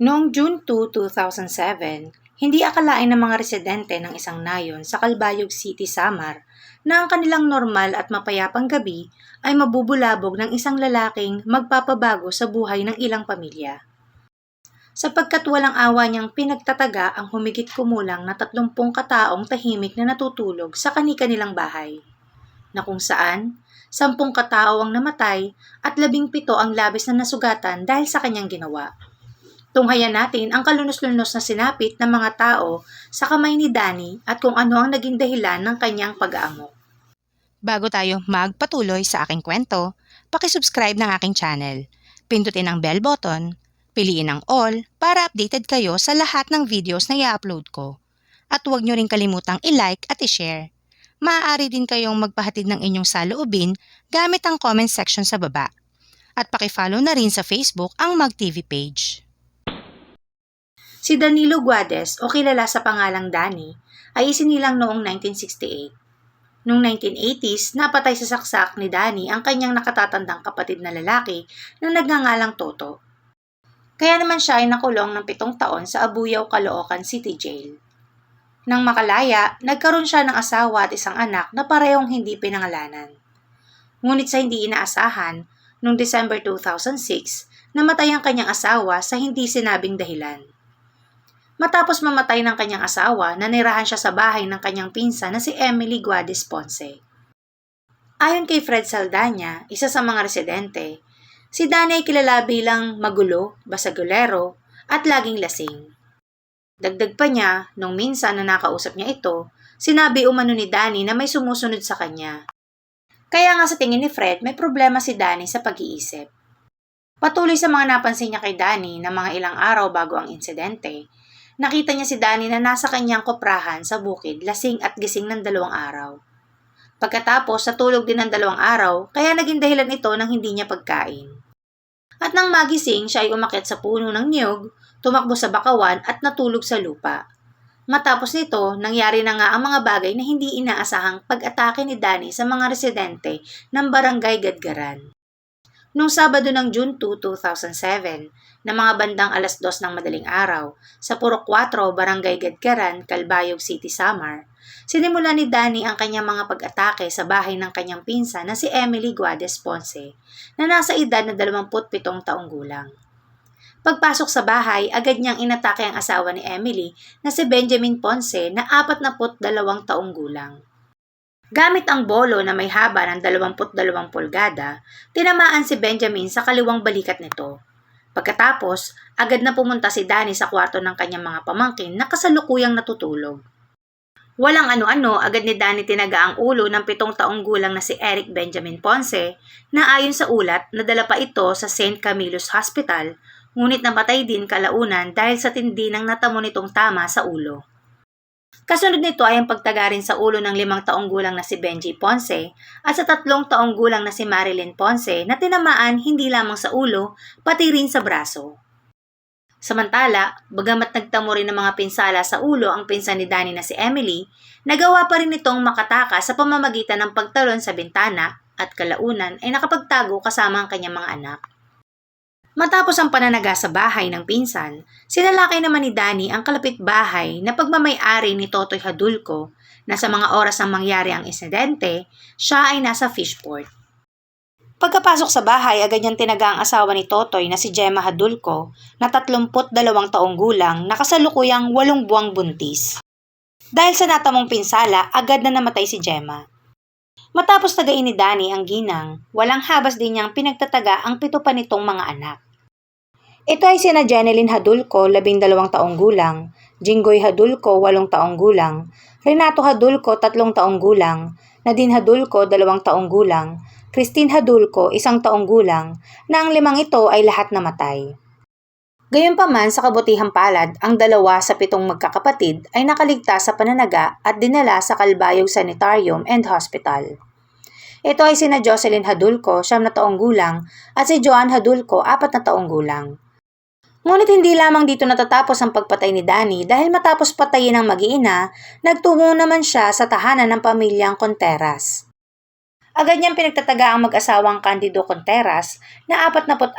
Noong June 2, 2007, hindi akalain ng mga residente ng isang nayon sa Calbayog City, Samar na ang kanilang normal at mapayapang gabi ay mabubulabog ng isang lalaking magpapabago sa buhay ng ilang pamilya. Sapagkat walang awa niyang pinagtataga ang humigit kumulang na 30 kataong tahimik na natutulog sa kani-kanilang bahay, na kung saan sampung katao ang namatay at labing pito ang labis na nasugatan dahil sa kanyang ginawa. Tunghayan natin ang kalunos-lunos na sinapit ng mga tao sa kamay ni Danny at kung ano ang naging dahilan ng kanyang pag-aamok. Bago tayo magpatuloy sa aking kwento, pakisubscribe ng aking channel. Pindutin ang bell button, piliin ang all para updated kayo sa lahat ng videos na i-upload ko. At huwag nyo rin kalimutang i-like at i-share. Maaari din kayong magpahatid ng inyong saloobin gamit ang comment section sa baba. At pakifollow na rin sa Facebook ang MagTV page. Si Danilo Guades o kilala sa pangalang Danny ay isinilang noong 1968. Noong 1980s, napatay sa saksak ni Danny ang kanyang nakatatandang kapatid na lalaki na nagngangalang Toto. Kaya naman siya ay nakulong ng pitong taon sa Abuyaw, Caloocan City Jail. Nang makalaya, nagkaroon siya ng asawa at isang anak na parehong hindi pinangalanan. Ngunit sa hindi inaasahan, noong December 2006, namatay ang kanyang asawa sa hindi sinabing dahilan. Matapos mamatay ng kanyang asawa, nanirahan siya sa bahay ng kanyang pinsa na si Emily Guades Ponce. Ayon kay Fred Saldana, isa sa mga residente, si Dani ay kilala bilang magulo, basagulero, at laging lasing. Dagdag pa niya, nung minsan na nakausap niya ito, sinabi umano ni Danny na may sumusunod sa kanya. Kaya nga sa tingin ni Fred, may problema si Danny sa pag-iisip. Patuloy sa mga napansin niya kay Danny na mga ilang araw bago ang insidente, nakita niya si Danny na nasa kanyang koprahan sa bukid, lasing at gising ng dalawang araw. Pagkatapos, natulog din ng dalawang araw, kaya naging dahilan ito ng hindi niya pagkain. At nang magising, siya ay umakyat sa puno ng niyog, tumakbo sa bakawan at natulog sa lupa. Matapos nito, nangyari na nga ang mga bagay na hindi inaasahang pag-atake ni Danny sa mga residente ng barangay Gadgaran. Noong Sabado ng June 2, 2007, na mga bandang alas 2 ng madaling araw, sa Purok 4, Barangay Gadgaran, Calbayog City, Samar, sinimula ni Danny ang kanyang mga pag-atake sa bahay ng kanyang pinsa na si Emily Guades Ponce, na nasa edad na 27 taong gulang. Pagpasok sa bahay, agad niyang inatake ang asawa ni Emily na si Benjamin Ponce na 42 taong gulang. Gamit ang bolo na may haba ng 22 pulgada, tinamaan si Benjamin sa kaliwang balikat nito. Pagkatapos, agad na pumunta si Danny sa kwarto ng kanyang mga pamangkin na kasalukuyang natutulog. Walang ano-ano, agad ni Danny tinaga ang ulo ng pitong taong gulang na si Eric Benjamin Ponce na ayon sa ulat, nadala pa ito sa St. Camillus Hospital ngunit namatay din kalaunan dahil sa tindi ng natamo nitong tama sa ulo. Kasunod nito ay ang pagtagarin sa ulo ng limang taong gulang na si Benji Ponce at sa tatlong taong gulang na si Marilyn Ponce na tinamaan hindi lamang sa ulo, pati rin sa braso. Samantala, bagamat nagtamo rin ng mga pinsala sa ulo ang pinsan ni Danny na si Emily, nagawa pa rin itong makataka sa pamamagitan ng pagtalon sa bintana at kalaunan ay nakapagtago kasama ang kanyang mga anak. Matapos ang pananaga sa bahay ng pinsan, sinalakay naman ni Danny ang kalapit bahay na pagmamay-ari ni Totoy Hadulco na sa mga oras ng mangyari ang insidente, siya ay nasa fishport. Pagkapasok sa bahay, agad niyang tinaga ang asawa ni Totoy na si Gemma Hadulco na 32 taong gulang na kasalukuyang walong buwang buntis. Dahil sa natamong pinsala, agad na namatay si Gemma. Matapos tagain ni Danny ang ginang, walang habas din niyang pinagtataga ang pito pa nitong mga anak. Ito ay sina Jeneline Hadulco, labing dalawang taong gulang, Jinggoy Hadulco, walong taong gulang, Renato Hadulco, tatlong taong gulang, Nadine Hadulco, dalawang taong gulang, Christine Hadulco, isang taong gulang, na ang limang ito ay lahat namatay. Gayunpaman sa kabutihang palad, ang dalawa sa pitong magkakapatid ay nakaligtas sa pananaga at dinala sa Kalbayog Sanitarium and Hospital. Ito ay sina Jocelyn Hadulco, siyam na taong gulang, at si Joan Hadulco, apat na taong gulang. Ngunit hindi lamang dito natatapos ang pagpatay ni Danny dahil matapos patayin ang mag-iina, nagtungo naman siya sa tahanan ng pamilyang Conteras. Agad niyang pinagtataga ang mag-asawang Candido Conteras na 46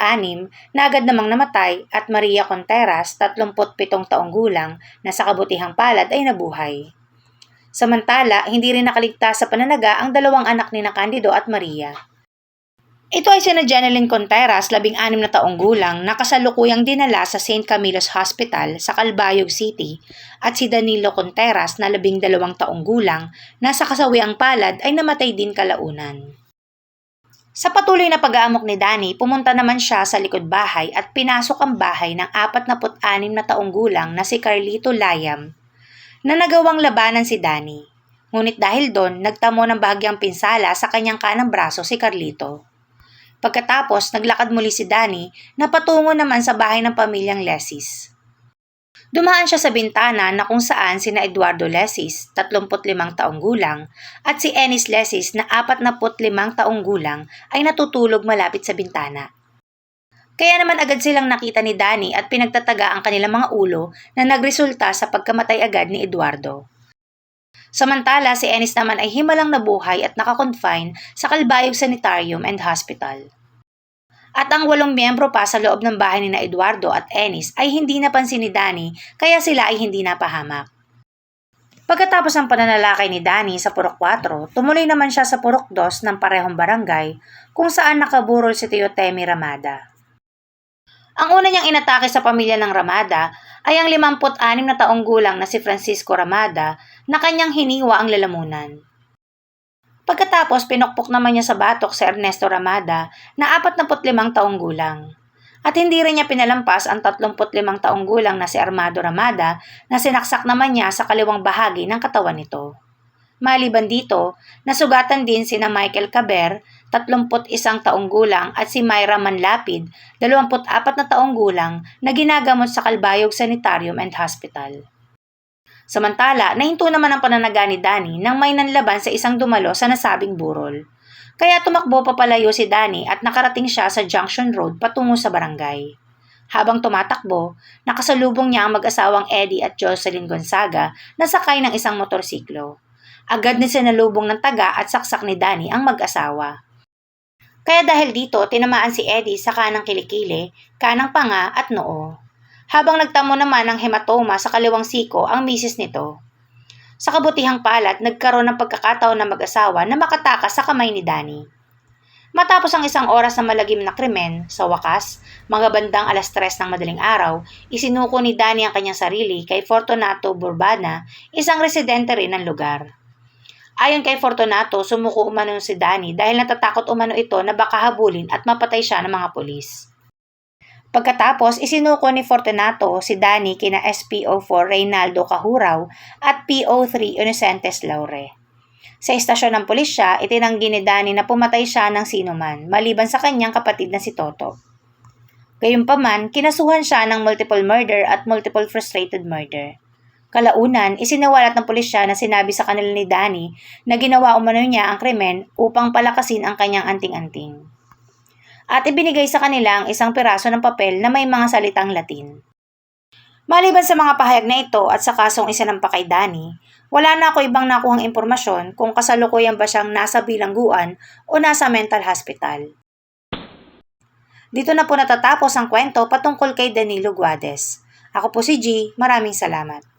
na agad namang namatay at Maria Conteras, 37 taong gulang na sa kabutihang palad ay nabuhay. Samantala, hindi rin nakaligtas sa pananaga ang dalawang anak ni na Candido at Maria. Ito ay sina Janeline Conteras, 16 na taong gulang, na kasalukuyang dinala sa St. Camilo's Hospital sa Calbayog City at si Danilo Conteras na 12 taong gulang na sa kasawiang palad ay namatay din kalaunan. Sa patuloy na pag-aamok ni Danny, pumunta naman siya sa likod bahay at pinasok ang bahay ng 46 na taong gulang na si Carlito Layam na nagawang labanan si Danny. Ngunit dahil doon, nagtamo ng bahagyang pinsala sa kanyang kanang braso si Carlito. Pagkatapos, naglakad muli si Danny na patungo naman sa bahay ng pamilyang Lesis. Dumaan siya sa bintana na kung saan sina Eduardo Lesis, 35 taong gulang, at si Ennis Lesis na 45 taong gulang ay natutulog malapit sa bintana. Kaya naman agad silang nakita ni Danny at pinagtataga ang kanilang mga ulo na nagresulta sa pagkamatay agad ni Eduardo. Samantala, si Ennis naman ay himalang nabuhay at nakakonfine sa Calbayog Sanitarium and Hospital. At ang walong miyembro pa sa loob ng bahay ni na Eduardo at Ennis ay hindi napansin ni Danny kaya sila ay hindi napahamak. Pagkatapos ng pananalakay ni Danny sa Purok 4, tumuloy naman siya sa Purok 2 ng parehong barangay kung saan nakaburol si Teotemi Ramada. Ang una niyang inatake sa pamilya ng Ramada ay ang 56 na taong gulang na si Francisco Ramada na kanyang hiniwa ang lalamunan. Pagkatapos, pinukpok naman niya sa batok si Ernesto Ramada na 45 taong gulang. At hindi rin niya pinalampas ang 35 taong gulang na si Armando Ramada na sinaksak naman niya sa kaliwang bahagi ng katawan nito. Maliban dito, nasugatan din sina Michael Caber, 31 taong gulang at si Myra Manlapid, 24 na taong gulang na ginagamot sa Calbayog Sanitarium and Hospital. Samantala, nahinto naman ang pananaga ni Danny nang may nanlaban sa isang dumalo sa nasabing burol. Kaya tumakbo papalayo si Danny at nakarating siya sa Junction Road patungo sa barangay. Habang tumatakbo, nakasalubong niya ang mag-asawang Eddie at Jocelyn Gonzaga na sakay ng isang motorsiklo. Agad ni sinalubong ng taga at saksak ni Danny ang mag-asawa. Kaya dahil dito, tinamaan si Eddie sa kanang kilikili, kanang panga at noo. Habang nagtamo naman ng hematoma sa kaliwang siko ang misis nito. Sa kabutihang palad, nagkaroon ng pagkakataon ng mag-asawa na makatakas sa kamay ni Danny. Matapos ang isang oras na malagim na krimen, sa wakas, mga bandang alas tres ng madaling araw, isinuko ni Danny ang kanyang sarili kay Fortunato Burbana, isang residente rin ng lugar. Ayon kay Fortunato, sumuko umano si Danny dahil natatakot umano ito na baka habulin at mapatay siya ng mga pulis. Pagkatapos, isinuko ni Fortunato si Danny kina SPO4 Reynaldo Kahuraw at PO3 Innocentes Laure. Sa istasyon ng pulisya, itinanggi ni Danny na pumatay siya ng sinuman, maliban sa kanyang kapatid na si Toto. Gayunpaman, kinasuhan siya ng multiple murder at multiple frustrated murder. Kalaunan, isinawalat ng pulisya na sinabi sa kanila ni Danny na ginawa umano niya ang krimen upang palakasin ang kanyang anting-anting. At ibinigay sa kanila ang isang piraso ng papel na may mga salitang Latin. Maliban sa mga pahayag na ito at sa kasong isinampa kay Danny, wala na ako ibang nakuhang impormasyon kung kasalukuyan ba siyang nasa bilangguan o nasa mental hospital. Dito na po natatapos ang kwento patungkol kay Danilo Guades. Ako po si G, maraming salamat.